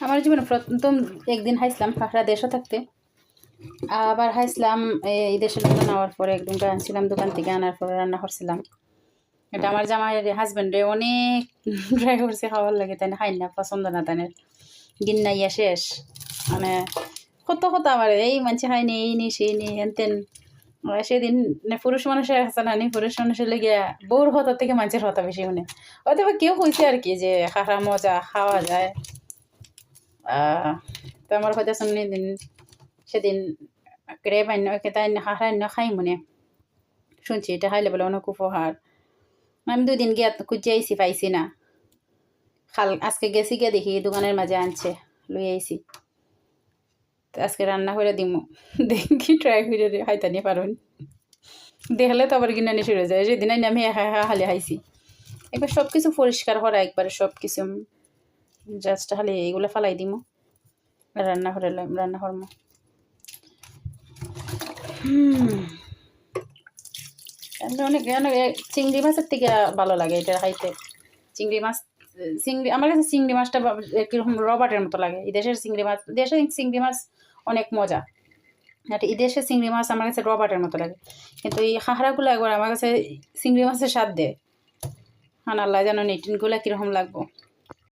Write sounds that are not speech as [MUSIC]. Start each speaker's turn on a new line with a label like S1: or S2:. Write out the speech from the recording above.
S1: আমার জীবনে প্রথম একদিন হাইছিলাম কাঁকড়া দেশে থাকতে। আবার হাইছিলাম এই দেশে লোক নেওয়ার পরে একদিন আনছিলাম, দোকান থেকে আনার পরে রান্না করছিলাম। এটা আমার জামাইয়ের হাজব্যান্ডে অনেক [LAUGHS] ট্রাই করছে খাওয়ার লাগে, তাই খাই না, পছন্দ না তানের গিন্নাইয়া শেষ। মানে কত কত আমার এই মানছি খাইনি এই নি সেই নি, হেন তেন। সেদিন পুরুষ মানুষের আছে না, নি পুরুষ মানুষের লেগে বউর হতা থেকে মানুষের হতা বেশি মানে। হয়তো বা কেউ হয়েছে আর কি যে খারা মজা খাওয়া যায়? তো আমার হয়তো সামনে দিন, সেদিন গ্রেপ আন্য তাই হারা অন্য খাই মনে। শুনছি, এটা খাইলে বলে অনেক উপহার আমি দুদিন গিয়ে খুঁজে আইসি পাইছি না। খাল, আজকে গেছি গিয়ে দেখি, দোকানের মাঝে আনছে লই আইসি আজকে রান্না করে দিমু। দেখি ট্রাই করে খাইতে নিয়ে পারুন। দেখলে তো আবার কিনে সরে যায়। আইনি আমি একা একা খালি খাইছি। একবার সব কিছু পরিষ্কার করা একবারে সব কিছু জাস্ট খালি এগুলো ফালাই দিমু। রান্না করে রান্না করব এমনি অনেক অনেক চিংড়ি মাছের থেকে ভালো লাগে এটা খাইতে। চিংড়ি মাছ চিংড়ি, আমার কাছে চিংড়ি মাছটা কীরকম রবার্টের মতো লাগে। দেশের চিংড়ি মাছ, দেশের চিংড়ি মাছ অনেক মজা। এই দেশের চিংড়ি মাছ আমার কাছে রবার্টের মতো লাগে। কিন্তু এই খাহরাগুলো একবার আমার কাছে চিংড়ি মাছের স্বাদ দেয় হান আল্লাহ জানো নিটিনগুলো কীরকম লাগবো।